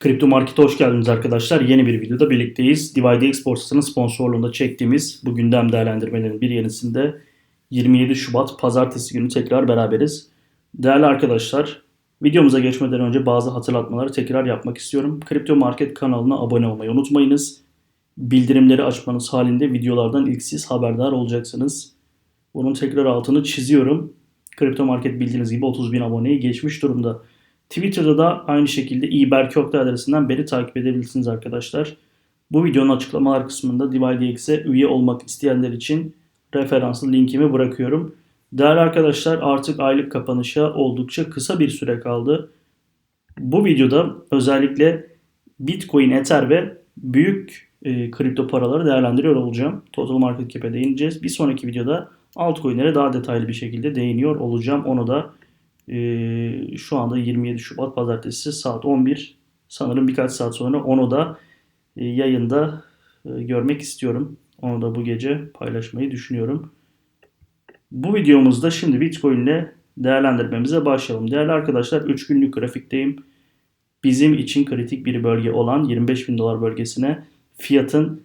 Kripto Market'e hoş geldiniz arkadaşlar. Yeni bir videoda birlikteyiz. DivideX borsasının sponsorluğunda çektiğimiz bu gündem değerlendirmelerinin bir yenisinde 27 Şubat pazartesi günü tekrar beraberiz. Değerli arkadaşlar, videomuza geçmeden önce bazı hatırlatmaları tekrar yapmak istiyorum. Kripto Market kanalına abone olmayı unutmayınız. Bildirimleri açmanız halinde videolardan ilk siz haberdar olacaksınız. Bunun tekrar altını çiziyorum. Kripto Market bildiğiniz gibi 30 bin aboneyi geçmiş durumda. Twitter'da da aynı şekilde iberkökte adresinden beni takip edebilirsiniz arkadaşlar. Bu videonun açıklamalar kısmında DivideX'e üye olmak isteyenler için referanslı linkimi bırakıyorum. Değerli arkadaşlar artık aylık kapanışa oldukça kısa bir süre kaldı. Bu videoda özellikle Bitcoin, Ether ve büyük e, kripto paraları değerlendiriyor olacağım. Total Market Cap'e değineceğiz. Bir sonraki videoda altcoin'lere daha detaylı bir şekilde değiniyor olacağım. Onu da e, şu anda 27 Şubat Pazartesi saat 11 sanırım birkaç saat sonra onu da e, yayında e, görmek istiyorum. Onu da bu gece paylaşmayı düşünüyorum. Bu videomuzda şimdi Bitcoin ile değerlendirmemize başlayalım. Değerli arkadaşlar 3 günlük grafikteyim. Bizim için kritik bir bölge olan 25 bin dolar bölgesine fiyatın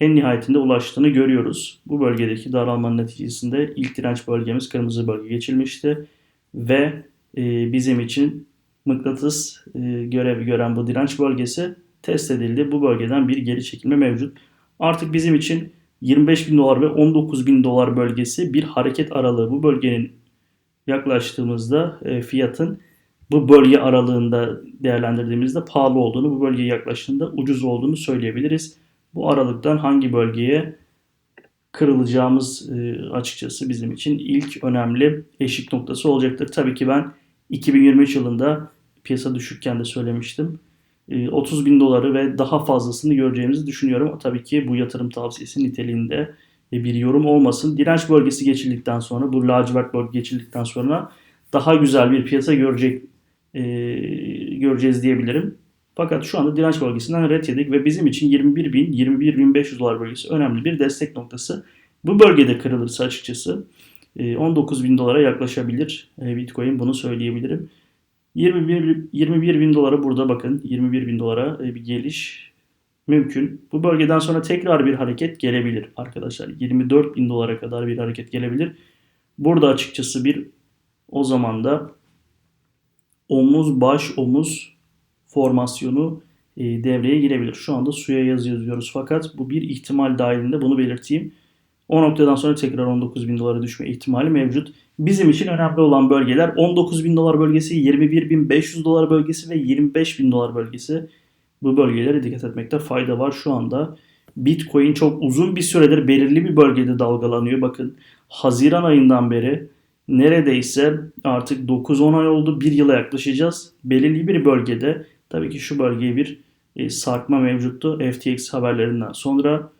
en nihayetinde ulaştığını görüyoruz. Bu bölgedeki daralmanın neticesinde ilk direnç bölgemiz kırmızı bölge geçilmişti ve e, bizim için mıknatıs e, görevi gören bu direnç bölgesi test edildi. Bu bölgeden bir geri çekilme mevcut. Artık bizim için 25 bin dolar ve 19 bin dolar bölgesi bir hareket aralığı. Bu bölgenin yaklaştığımızda e, fiyatın bu bölge aralığında değerlendirdiğimizde pahalı olduğunu, bu bölgeye yaklaştığında ucuz olduğunu söyleyebiliriz. Bu aralıktan hangi bölgeye kırılacağımız e, açıkçası bizim için ilk önemli eşik noktası olacaktır. Tabii ki ben 2023 yılında piyasa düşükken de söylemiştim. 30 e, bin doları ve daha fazlasını göreceğimizi düşünüyorum. Tabii ki bu yatırım tavsiyesi niteliğinde e, bir yorum olmasın. Direnç bölgesi geçildikten sonra, bu lacivert bölge geçildikten sonra daha güzel bir piyasa görecek e, göreceğiz diyebilirim. Fakat şu anda direnç bölgesinden ret yedik ve bizim için 21 bin, 21 bin 500 dolar bölgesi önemli bir destek noktası. Bu bölgede kırılırsa açıkçası 19 bin dolara yaklaşabilir Bitcoin bunu söyleyebilirim. 21, 21 bin dolara burada bakın 21 bin dolara bir geliş mümkün. Bu bölgeden sonra tekrar bir hareket gelebilir arkadaşlar. 24 bin dolara kadar bir hareket gelebilir. Burada açıkçası bir o zaman da omuz baş omuz formasyonu e, devreye girebilir. Şu anda suya yazı yazıyoruz fakat bu bir ihtimal dahilinde bunu belirteyim. O noktadan sonra tekrar 19 bin dolara düşme ihtimali mevcut. Bizim için önemli olan bölgeler 19 bin dolar bölgesi, 21 bin 500 dolar bölgesi ve 25 bin dolar bölgesi. Bu bölgelere dikkat etmekte fayda var şu anda. Bitcoin çok uzun bir süredir belirli bir bölgede dalgalanıyor. Bakın Haziran ayından beri neredeyse artık 9-10 ay oldu. Bir yıla yaklaşacağız. Belirli bir bölgede tabii ki şu bölgeye bir e, sarkma mevcuttu. FTX haberlerinden sonra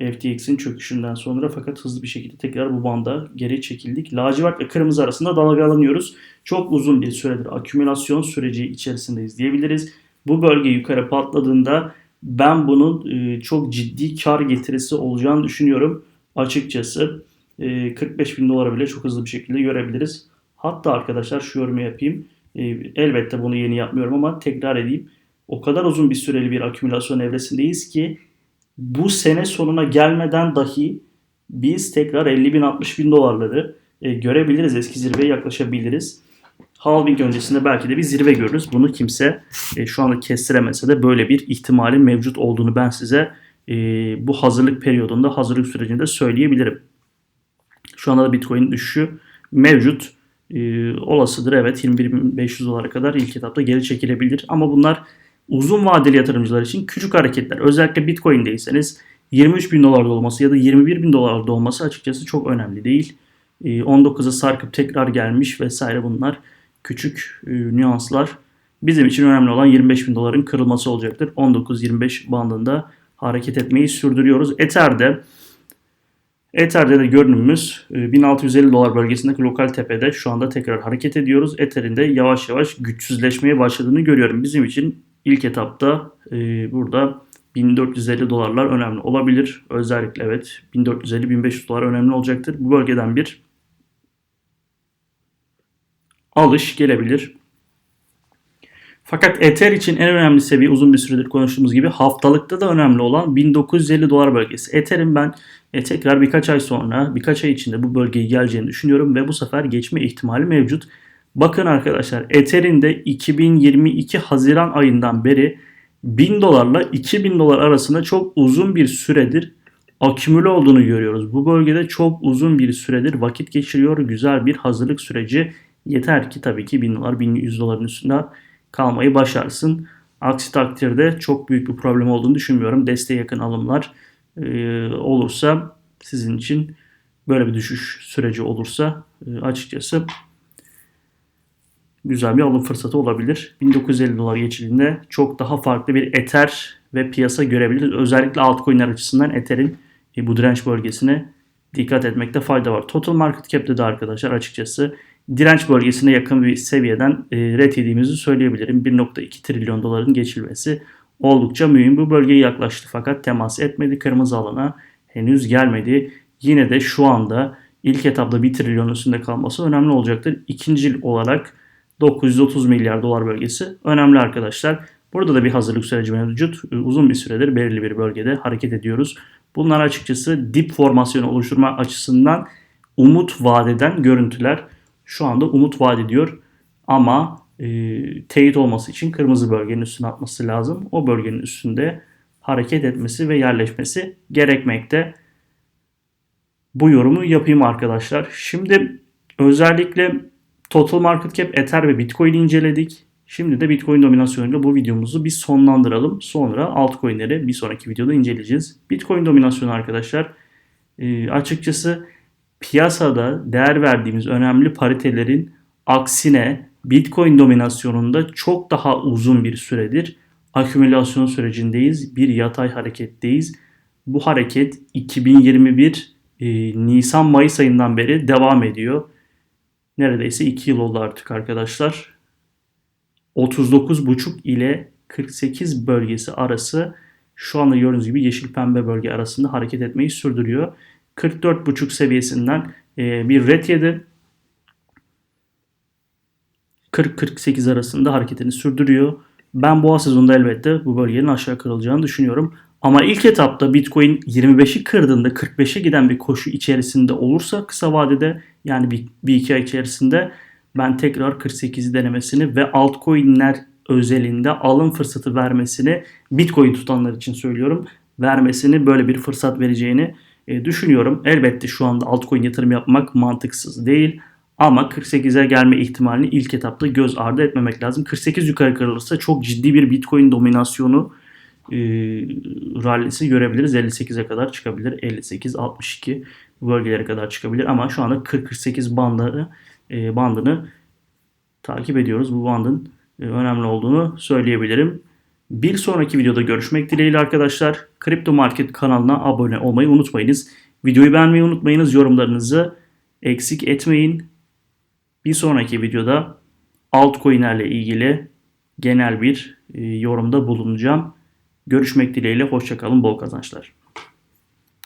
FTX'in çöküşünden sonra fakat hızlı bir şekilde tekrar bu banda geri çekildik. Lacivert ve kırmızı arasında dalgalanıyoruz. Çok uzun bir süredir akümülasyon süreci içerisindeyiz diyebiliriz. Bu bölge yukarı patladığında ben bunun e, çok ciddi kar getirisi olacağını düşünüyorum. Açıkçası 45 e, bin dolara bile çok hızlı bir şekilde görebiliriz. Hatta arkadaşlar şu yorumu yapayım. E, elbette bunu yeni yapmıyorum ama tekrar edeyim. O kadar uzun bir süreli bir akümülasyon evresindeyiz ki bu sene sonuna gelmeden dahi biz tekrar 50 bin 60 bin dolarları e, görebiliriz. Eski zirveye yaklaşabiliriz. Halving öncesinde belki de bir zirve görürüz. Bunu kimse e, şu anda kestiremese de böyle bir ihtimalin mevcut olduğunu ben size e, bu hazırlık periyodunda, hazırlık sürecinde söyleyebilirim. Şu anda da Bitcoin düşüşü mevcut. E, olasıdır evet 21.500 dolara kadar ilk etapta geri çekilebilir. Ama bunlar uzun vadeli yatırımcılar için küçük hareketler. Özellikle Bitcoin'deyseniz 23 bin dolarda olması ya da 21 bin dolarda olması açıkçası çok önemli değil. 19'a ee, sarkıp tekrar gelmiş vesaire bunlar küçük e, nüanslar. Bizim için önemli olan 25 bin doların kırılması olacaktır. 19-25 bandında hareket etmeyi sürdürüyoruz. Ether'de Ether'de de görünümümüz 1650 e, dolar bölgesindeki lokal tepede şu anda tekrar hareket ediyoruz. Ether'in de yavaş yavaş güçsüzleşmeye başladığını görüyorum. Bizim için İlk etapta e, burada 1450 dolarlar önemli olabilir. Özellikle evet 1450-1500 dolar önemli olacaktır. Bu bölgeden bir alış gelebilir. Fakat Ether için en önemli seviye uzun bir süredir konuştuğumuz gibi haftalıkta da önemli olan 1950 dolar bölgesi. Ether'in ben e, tekrar birkaç ay sonra, birkaç ay içinde bu bölgeye geleceğini düşünüyorum ve bu sefer geçme ihtimali mevcut. Bakın arkadaşlar Ether'in de 2022 Haziran ayından beri 1000 dolarla 2000 dolar arasında çok uzun bir süredir akümüle olduğunu görüyoruz. Bu bölgede çok uzun bir süredir vakit geçiriyor. Güzel bir hazırlık süreci. Yeter ki tabii ki 1000 dolar, 1100 doların üstünde kalmayı başarsın. Aksi takdirde çok büyük bir problem olduğunu düşünmüyorum. Desteğe yakın alımlar e, olursa sizin için böyle bir düşüş süreci olursa e, açıkçası güzel bir alım fırsatı olabilir. 1950 dolar geçildiğinde çok daha farklı bir Ether ve piyasa görebiliriz. Özellikle altcoin'ler açısından Ether'in e, bu direnç bölgesine dikkat etmekte fayda var. Total market cap'te de arkadaşlar açıkçası direnç bölgesine yakın bir seviyeden e, ret yediğimizi söyleyebilirim. 1.2 trilyon doların geçilmesi oldukça mühim. Bu bölgeye yaklaştı fakat temas etmedi. Kırmızı alana henüz gelmedi. Yine de şu anda ilk etapta 1 trilyon üstünde kalması önemli olacaktır. İkinci olarak 930 milyar dolar bölgesi önemli arkadaşlar. Burada da bir hazırlık süreci mevcut. Uzun bir süredir belirli bir bölgede hareket ediyoruz. Bunlar açıkçası dip formasyonu oluşturma açısından umut vadeden görüntüler. Şu anda umut vaat ediyor ama e, teyit olması için kırmızı bölgenin üstüne atması lazım. O bölgenin üstünde hareket etmesi ve yerleşmesi gerekmekte. Bu yorumu yapayım arkadaşlar. Şimdi özellikle Total Market Cap, Ether ve Bitcoin inceledik. Şimdi de Bitcoin dominasyonuyla bu videomuzu bir sonlandıralım. Sonra altcoin'leri bir sonraki videoda inceleyeceğiz. Bitcoin dominasyonu arkadaşlar e, açıkçası piyasada değer verdiğimiz önemli paritelerin aksine Bitcoin dominasyonunda çok daha uzun bir süredir akümülasyon sürecindeyiz. Bir yatay hareketteyiz. Bu hareket 2021 e, Nisan-Mayıs ayından beri devam ediyor. Neredeyse 2 yıl oldu artık arkadaşlar. 39,5 ile 48 bölgesi arası şu anda gördüğünüz gibi yeşil pembe bölge arasında hareket etmeyi sürdürüyor. 44,5 seviyesinden e, bir ret yedi. 40-48 arasında hareketini sürdürüyor. Ben boğa sezonunda elbette bu bölgenin aşağı kırılacağını düşünüyorum. Ama ilk etapta Bitcoin 25'i kırdığında 45'e giden bir koşu içerisinde olursa kısa vadede yani bir, bir iki ay içerisinde ben tekrar 48'i denemesini ve altcoin'ler özelinde alım fırsatı vermesini Bitcoin tutanlar için söylüyorum. Vermesini böyle bir fırsat vereceğini e, düşünüyorum. Elbette şu anda altcoin yatırım yapmak mantıksız değil. Ama 48'e gelme ihtimalini ilk etapta göz ardı etmemek lazım. 48 yukarı kırılırsa çok ciddi bir Bitcoin dominasyonu e, rallisi görebiliriz. 58'e kadar çıkabilir. 58, 62 bölgelere kadar çıkabilir. Ama şu anda 40-48 bandını, e, bandını takip ediyoruz. Bu bandın e, önemli olduğunu söyleyebilirim. Bir sonraki videoda görüşmek dileğiyle arkadaşlar. Kripto Market kanalına abone olmayı unutmayınız. Videoyu beğenmeyi unutmayınız. Yorumlarınızı eksik etmeyin. Bir sonraki videoda altcoin'lerle ilgili genel bir e, yorumda bulunacağım. Görüşmek dileğiyle. Hoşçakalın. Bol kazançlar.